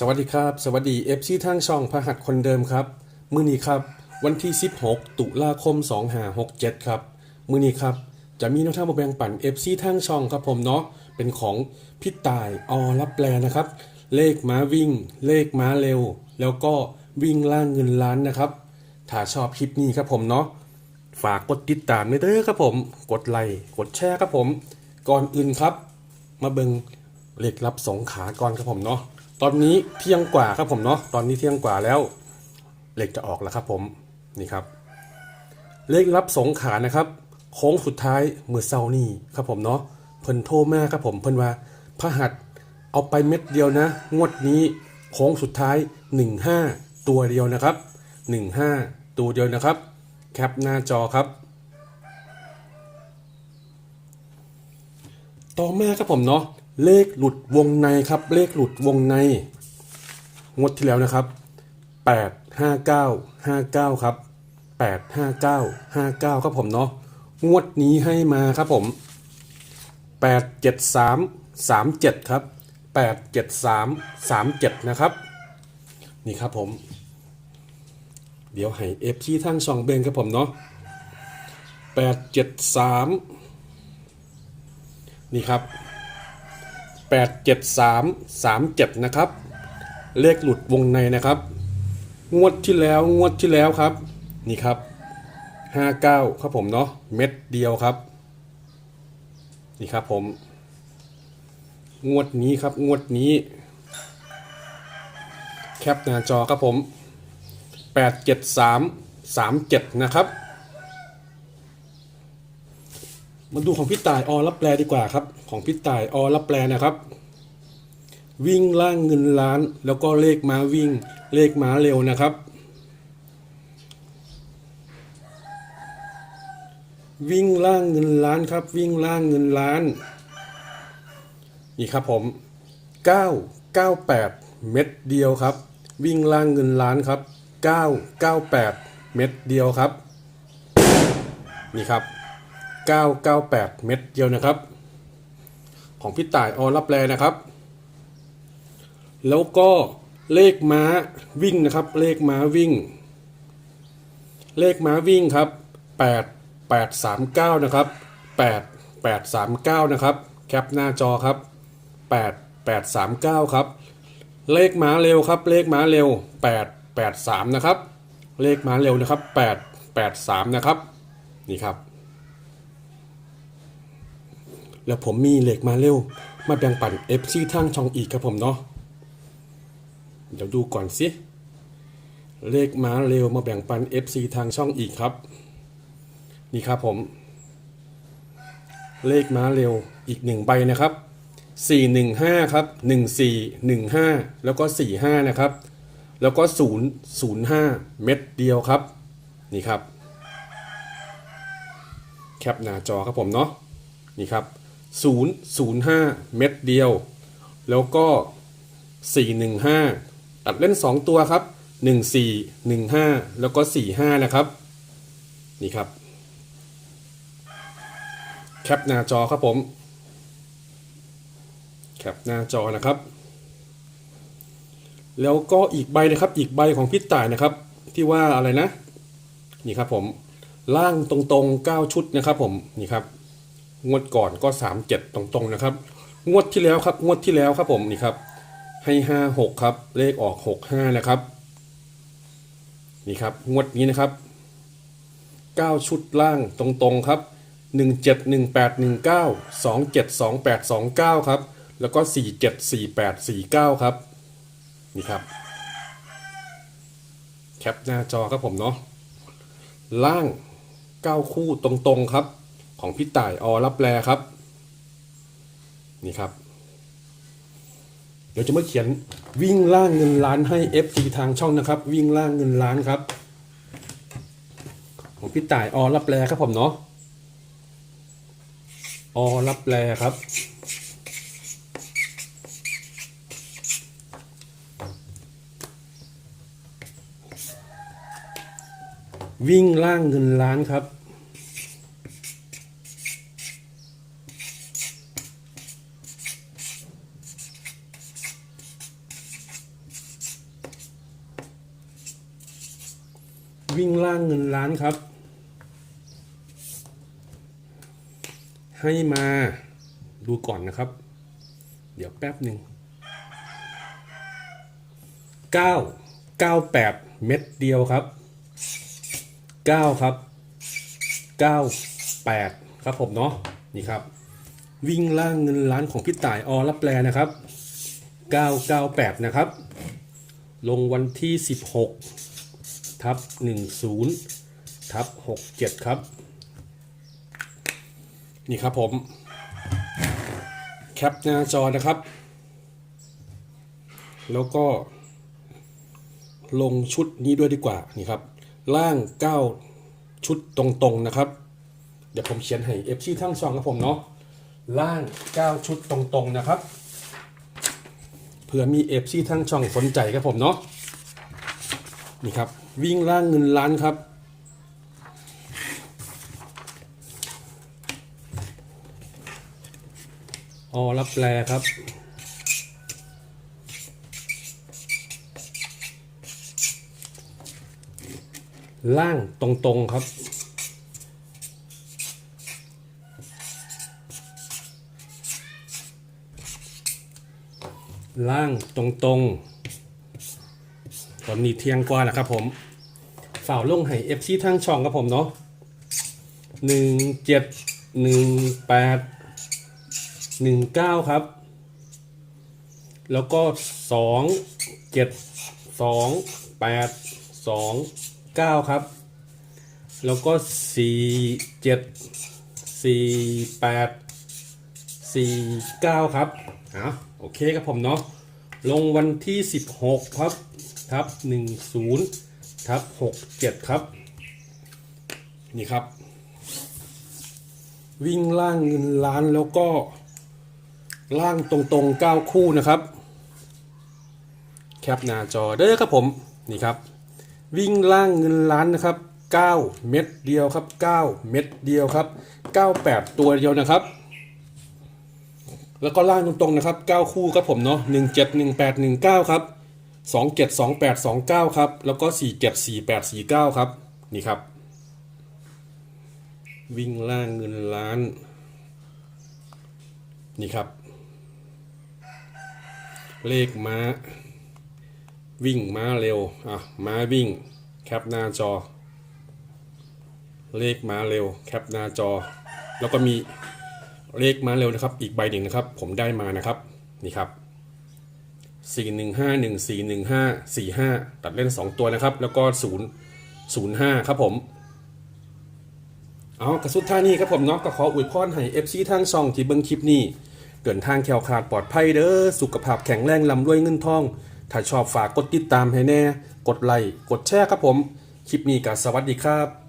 สวัสดีครับ สวัสดีเอฟซีทางช่องพหัสคนเดิมครับ มื้อนี้ครับ วันที่ 16 ตุลาคม 2567 ครับ มื้อนี้ครับ จะมีแนวทามาแบ่งปันเอฟซีทางช่องครับผมเนาะเป็นของพี่ตายอรับแปลนะครับ เลขม้าวิ่ง เลขม้าเร็ว แล้วก็วิ่งล่างเงินล้านนะครับ ถ้าชอบคลิปนี้ครับผมเนาะฝากกดติดตามด้วยเด้อครับผม กดไลค์กดแชร์ครับผม ก่อนอื่นครับ มาเบิงเลขรับสองขาก่อนครับผมเนาะ ตอนนี้เที่ยงกว่าครับผมเนาะตอนนี้เที่ยงกว่าแล้ว เลขจะออกแล้วครับผมนี่ครับ เลขรับสงขานะครับโค้งสุดท้ายเมื่อเช้านี่ครับผมเนาะเพิ่นโทรมาครับผมเพิ่นว่าพระหัสเอาไปเม็ดเดียวนะ งวดนี้โค้งสุดท้าย 15 ตัวเดียวนะครับ 15 ตัวเดียวนะครับ แคปหน้าจอครับ ต่อมาครับผมเนาะ เลขหลุดวงในครับ เลขหลุดวงใน งวดที่แล้วนะครับ 8 5 9 5 9 ครับ 8 5 9 5 9 ครับผมเนาะ งวดนี้ให้มาครับผม 8 7 3 3 7 ครับ 8 7 3 3 7 นะครับ นี่ครับผม เดี๋ยวให้เอฟซีทั้งสองเบงครับผมเนาะ 8 7 3 นี่ครับ 8 7 3 3 7 นะครับ เลขหลุดวงในนะครับ งวดที่แล้วงวดที่แล้วครับ นี่ครับ 59 ครับผมเนาะเม็ดเดียวครับ นี่ครับผม งวดนี้ครับงวดนี้ แคปหน้าจอครับผม 8 7 3 3 7 นะครับ มาดูของพี่ต่ายออรับแปลดีกว่าครับ ของพี่ต่ายอรับแปลนะครับ วิ่งล่างเงินล้าน แล้วก็เลขม้าวิ่ง เลขม้าเร็วนะครับ วิ่งล่างเงินล้านครับ วิ่งล่างเงินล้าน นี่ครับผม998 เม็ดเดียวครับ วิ่งล่างเงินล้านครับ 998 เม็ดเดียวครับ นี่ครับ 998 เม็ดเดียวนะครับ ของพี่ต่ายออรับแลนะครับ แล้วก็เลขม้าวิ่งนะครับ เลขม้าวิ่ง เลขม้าวิ่งครับ 8 8 3 9 นะครับ 8 8 3 9 นะครับ แคปหน้าจอครับ 8 8 3 9 ครับ เลขม้าเร็วครับ เลขม้าเร็ว 8 8 3 นะครับ เลขม้าเร็วนะครับ 8 8 3 นะครับ นี่ครับ แล้วผมมีเหล็กมาเร็ว มาแบ่งปัน FC ทางช่องอีกครับผมเนาะเดี๋ยวดูก่อนสิเลขมาเร็วมาแบ่งปัน FC ทางช่องอีกครับ นี่ครับผม เลขมาเร็วอีกหนึ่งใบนะครับ 415 ครับ 1415 แล้วก็ 45 นะครับ แล้วก็ 005 เม็ดเดียวครับ นี่ครับ แคปหน้าจอครับผมเนาะนี่ครับ 005 เม็ดเดียว แล้วก็ 415 ตัดเล่น 2 ตัวครับ 14 15 แล้วก็ 45 นะครับ นี่ครับ แคปหน้าจอครับผม แคปหน้าจอนะครับ แล้วก็อีกใบนะครับ อีกใบของพี่ต่ายนะครับ ที่ว่าอะไรนะ นี่ครับผม ล่างตรงๆ 9 ชุดนะครับผม นี่ครับ งวดก่อนก็3 7ตรงๆนะครับ งวดที่แล้วครับ งวดที่แล้วครับผมนี่ครับ ให้5 6ครับ เลขออก6 5นะครับ นี่ครับ งวดนี้นะครับ9ชุดล่างตรงๆครับ1 7 1 8 1 9 2 7 2 8 2 9ครับ แล้วก็4 7 4 8 4 9ครับ นี่ครับ แคปหน้าจอครับผมเนาะ ล่าง9คู่ตรงๆครับ ของพี่ต่ายอรับแลครับ นี่ครับ เดี๋ยวจะมาเขียนวิ่งล่างเงินล้านให้ FC ทางช่องนะครับ วิ่งล่างเงินล้านครับ ของพี่ต่ายอรับแลครับผมเนาะอรับแลครับวิ่งล่างเงินล้านครับ วิ่งล่างเงินล้านครับ ให้มาดูก่อนนะครับ เดี๋ยวแป๊บหนึ่งเก้าเก้าแปดเม็ดเดียวครับเก้าครับเก้าแปดครับผมเนาะนี่ครับ วิ่งล่างเงินล้านของพี่ต่ายอรับแปลนะครับ998 นะครับ ลงวันที่ 16 ทับ10ทับ67 ครับ นี่ครับผม แคปหน้าจอนะครับ แล้วก็ ลงชุดนี้ด้วยดีกว่า นี่ครับ ล่าง 9 ชุดตรงๆนะครับ เดี๋ยวผมเขียนให้ FC ทั้งสองครับผมเนาะล่าง 9 ชุดตรงๆนะครับ เผื่อมีเอฟซีทั้งช่องสนใจครับผมเนาะ นี่ครับ วิ่งล่างเงินล้านครับ ออรับแปลครับล่างตรงๆครับ ล่างตรงๆ ตอนนี้เที่ยงกว่าแล้วครับผมฝ่าวลงให้เอฟซีทั้งช่องครับผมเนาะหนึ่งเจ็ดหนึ่งแปดหนึ่งเก้าครับ แล้วก็สองเจ็ดสองแปดสองเก้าครับ แล้วก็สี่เจ็ดสี่แปด49ครับอะโอเคครับผมเนาะลงวันที่16ครับ ทับ10ทับ67ครับ นี่ครับ วิ่งล่างเงินล้านแล้วก็ ล่างตรงๆ9คู่นะครับ แคปหน้าจอเด้อครับผม นี่ครับ วิ่งล่างเงินล้านนะครับ 9 เม็ดเดียวครับ 9 เม็ดเดียวครับ 98 ตัวเดียวนะครับแล้วก็ล่างตรงๆนะครับ 9 คู่ครับผมเนาะ 17 18 19 ครับ 27 28 29 ครับ แล้วก็ 47 48 49 ครับ นี่ครับ วิ่งล่างเงินล้าน นี่ครับ เลขม้า วิ่งม้าเร็ว อะ ม้าวิ่ง แคปหน้าจอ เลขม้าเร็ว แคปหน้าจอ แล้วก็มีเลขม้าเร็วนะครับ อีกใบหนึ่งนะครับ ผมได้มานะครับ นี่ครับ 4 1 5 1 4 1 5 4 5 ตัดเล่น 2 ตัวนะครับ แล้วก็ 0 0 5 ครับผมเอากระสุดท่านี้ครับผมเนาะก็ขออวยพรให้ FC ทางช่องที่เบิ่งคลิปนี้เดินทางแคล้วคลาดปลอดภัยเด้อสุขภาพแข็งแรงลำรวยเงินทอง ถ้าชอบฝากกดติดตามให้แน่ กดไลค์กดแชร์ครับผม คลิปนี้ก็สวัสดีครับ